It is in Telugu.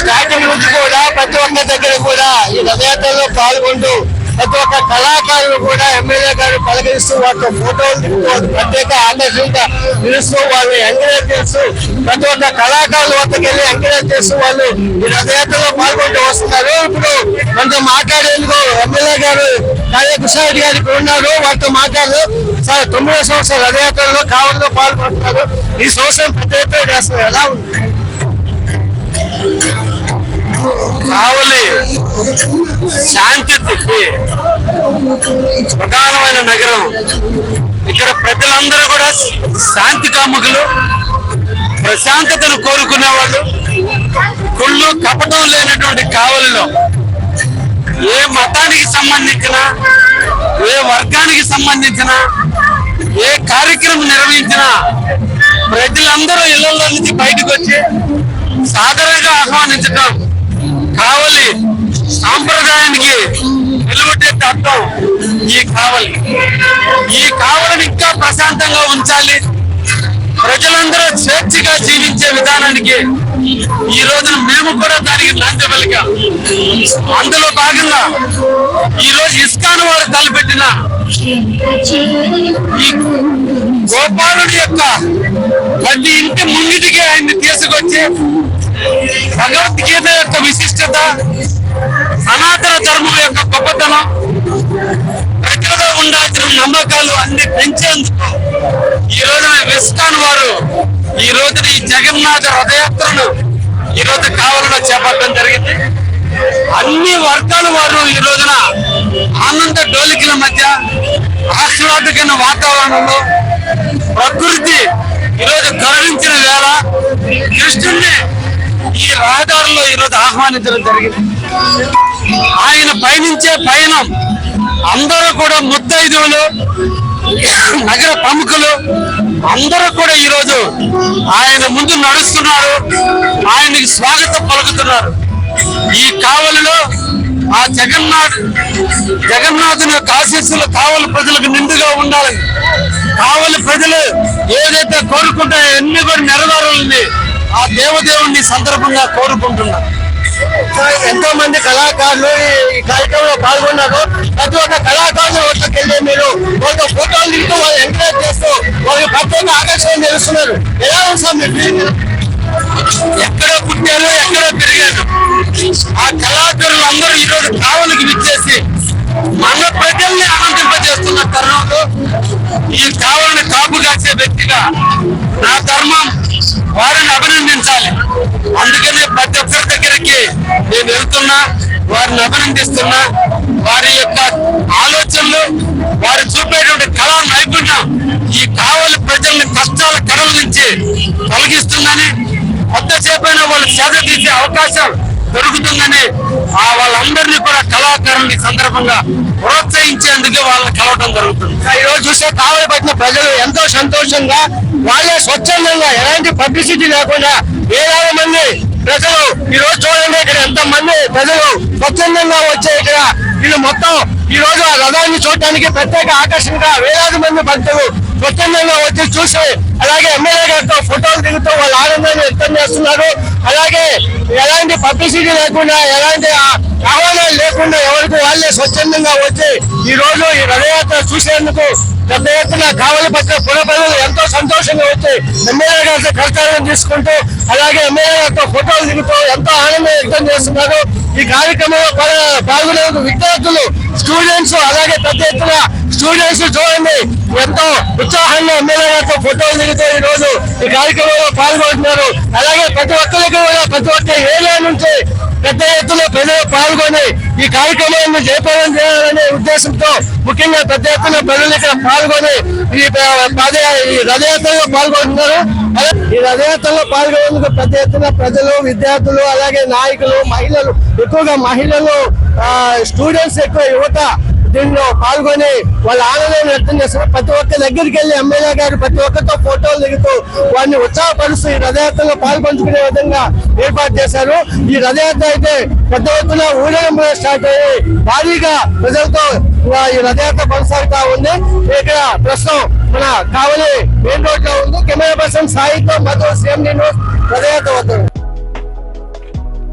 స్టార్టింగ్ నుంచి కూడా ప్రతి ఒక్క దగ్గర కూడా ఈ రథయాత్రలో పాల్గొంటూ ప్రతి ఒక్క కళాకారులు కూడా ఎమ్మెల్యే గారు పలకరిస్తూ వాటితో ఫోటోలు దిగుతూ ప్రత్యేక ఆకర్షణగా నిలుస్తూ వాళ్ళు ఎంకరేజ్ చేస్తూ ప్రతి ఒక్క కళాకారుల వద్దకు వెళ్ళి ఎంకరేజ్ చేస్తూ వాళ్ళు ఈ రథయాత్రలో పాల్గొంటూ వస్తున్నారు. ఇప్పుడు మనతో మాట్లాడేందుకు ఎమ్మెల్యే గారు కార్యకృష్ణారెడ్డి గారు ఇక్కడ ఉన్నారు. వారితో మాట్లాడు సార్ తొమ్మిదో సంవత్సరం రథయాత్రలో కావడంలో పాల్గొంటున్నారు. ఈ సంవత్సరం పెద్ద ఎత్తున ఎలా ఉంది? కావలి శాంతి ప్రధానమైన నగరం. ఇక్కడ ప్రజలందరూ కూడా శాంతి కాముకులు ప్రశాంతతను కోరుకునే వాళ్ళు కుళ్ళు కపటం లేనటువంటి కావలిలో ఏ మతానికి సంబంధించిన ఏ వర్గానికి సంబంధించిన ఏ కార్యక్రమం నిర్వహించినా ప్రజలందరూ ఇళ్ళలో నుంచి బయటకు వచ్చి సాదరంగా ఆహ్వానించడం కావలి సాంప్రదాయానికి నిలబెట్టే తత్వం ఈ కావలి. ఈ కావలిని ఇంకా ప్రశాంతంగా ఉంచాలి. ప్రజలందరూ స్వేచ్ఛగా జీవించే విధానానికి ఈ రోజున మేము కూడా దానికి నాంది పలికాం అందులో భాగంగా ఈ రోజు ఇస్కాన్ వారు తలపెట్టిన ఈ గోపాలుడి యొక్క ప్రతి ఇంటి ముంగిటికి ఆయన్ని తీసుకొచ్చి భగవద్గీత యొక్క విశిష్టత సనాతన ధర్మం యొక్క గొప్పతనం ప్రజల్లో ఉండాల్సిన నమ్మకాలు అన్ని పెంచేందుకు ఈ రోజున వెస్కాన్ వారు ఈ రోజున ఈ జగన్నాథ రథయాత్రను ఈ రోజు కావాలలో చేపట్టడం జరిగింది. అన్ని వర్గాల వారు ఈ రోజున ఆనంద డోలికల మధ్య ఆహ్లాదకరమైన వాతావరణంలో ప్రకృతి ఈరోజు గౌరవించిన వేళ కృష్ణుణ్ణి ఈ రహదారుల్లో ఈరోజు ఆహ్వానించడం జరిగింది. ఆయన పయనించే పయనం అందరూ కూడా ముత్తైదువులు నగర ప్రముఖులు అందరూ కూడా ఈరోజు ఆయన ముందు నడుస్తున్నారు ఆయనకి స్వాగతం పలుకుతున్నారు. ఈ కావలిలో ఆ జగన్నాథ్ జగన్నాథుని యొక్క ఆశీస్సులు కావలి ప్రజలకు నిండుగా ఉండాలి. కావలి ప్రజలు ఏదైతే కోరుకుంటారో అన్ని కూడా దేవదేవుణ్ణి సందర్భంగా కోరుకుంటున్నారు ఎంతో మంది కళాకారులు ఈ- కార్యక్రమంలో పాల్గొన్నారు. ప్రతి ఒక్క కళాకారులు వెళ్ళి మీరు వాళ్ళతో ఫోటోలు దిగుతూ వాళ్ళు ఎంకరేజ్ చేస్తూ వాళ్ళకి ప్రత్యేక ఆకర్షణ తెలుస్తున్నారు. ఎలా ఉంది? ఎక్కడ పుట్టారో ఎక్కడ పెరిగారు. ఆ కళాకారులు అందరూ ఈరోజు కావలికి విచ్చేసి మన ప్రజల్ని ఆనందింపజేస్తున్న తరుణంలో ఈ కావలిని కాపు కాసే వ్యక్తిగా నా ధర్మం వారిని అభినందించాలి. అందుకనే ప్రతి ఒక్కరి దగ్గరికి నేను వెళ్తున్నా వారిని అభినందిస్తున్నా. వారి యొక్క ఆలోచనలు వారు చూపేటువంటి కళా నైపుణ్యం ఈ కావలి ప్రజల్ని కష్టాల కడల నుంచి తొలగిస్తుందని కొత్తసేపైనా వాళ్ళు సేద తీసే అవకాశం దొరుకుతుందని ఆ వాళ్ళందరినీ కూడా కళాకారుని సందర్భంగా ప్రోత్సహించేందుకు వాళ్ళని కలవటం జరుగుతుంది. ఈ రోజు చూస్తే కావలి పట్టిన ప్రజలు ఎంతో సంతోషంగా వాళ్ళే స్వచ్ఛందంగా ఎలాంటి పబ్లిసిటీ లేకుండా వేలాది మంది ప్రజలు ఈ రోజు చూడండి ఇక్కడ ఎంత మంది ప్రజలు స్వచ్ఛందంగా వచ్చే ఇక్కడ వీళ్ళు మొత్తం ఈ రోజు ఆ రథాన్ని చూడటానికి ప్రత్యేక ఆకర్షణగా వేలాది మంది భక్తులు స్వచ్ఛందంగా వచ్చి చూసి అలాగే ఎమ్మెల్యే గారితో ఫోటోలు దిగుతూ వాళ్ళ ఆనందాన్ని వ్యక్తం చేస్తున్నారు. అలాగే ఎలాంటి పబ్లిసిటీ లేకుండా ఎలాంటి ఆహ్వానాలు లేకుండా ఎవరికి వాళ్ళే స్వచ్ఛందంగా వచ్చి ఈ రోజు ఈ రథయాత్ర చూసేందుకు పెద్ద ఎత్తున కావలి పట్ల పుర ఎంతో సంతోషంగా వచ్చి ఎమ్మెల్యే గారితో కర్తవ్యం తీసుకుంటూ అలాగే ఎమ్మెల్యే గారితో ఫోటోలు దిగుతూ ఎంతో ఆనందం వ్యక్తం చేస్తున్నారు. ఈ కార్యక్రమంలో పాల్గొనే పాల్గొనేందుకు విద్యార్థులు స్టూడెంట్స్ అలాగే పెద్ద ఎత్తున స్టూడెంట్స్ చూడండి ఎంతో ఉత్సాహంగా ఎమ్మెల్యే గారితో ఫోటోలు దిగుతూ ఈ రోజు ఈ కార్యక్రమంలో పాల్గొంటున్నారు. అలాగే ప్రతి ఒక్కరికి కూడా ప్రతి ఒక్క ఏరియా నుంచి పెద్ద ఎత్తున ప్రజలు పాల్గొని ఈ కార్యక్రమాన్ని జయప్రదం చేయాలనే ఉద్దేశంతో ముఖ్యంగా పెద్ద ఎత్తున ప్రజలు ఇక్కడ పాల్గొని ఈ ఈ రథయాత్రలో పాల్గొంటున్నారు. ఈ రథయాత్రలో పాల్గొనేందుకు పెద్ద ఎత్తున ప్రజలు విద్యార్థులు అలాగే నాయకులు మహిళలు ఎక్కువగా మహిళలు స్టూడెంట్స్ ఎక్కువ యువత దీనిలో పాల్గొని వాళ్ళ ఆనందం వ్యక్తం చేస్తున్నారు ప్రతి ఒక్క దగ్గరికి వెళ్ళి ఎమ్మెల్యే గారు ప్రతి ఒక్కరితో ఫోటోలు దిగుతూ వారిని ఉత్సాహపరుస్తూ ఈ రథయాత్రలో పాల్పంచుకునే విధంగా ఏర్పాటు చేశారు. ఈ రథయాత్ర అయితే పెద్ద ఎత్తున ఊరేగింపుగా స్టార్ట్ అయ్యి భారీగా ప్రజలతో ఈ రథయాత్ర కొనసాగుతా ఉంది. ఇక్కడ ప్రస్తుతం మన కావలి మెయిన్ రోడ్లో ఉంది. కెమెరా పర్సన్ సాయితో మధు సీఎం న్యూస్ రథయాత్ర వద్ద.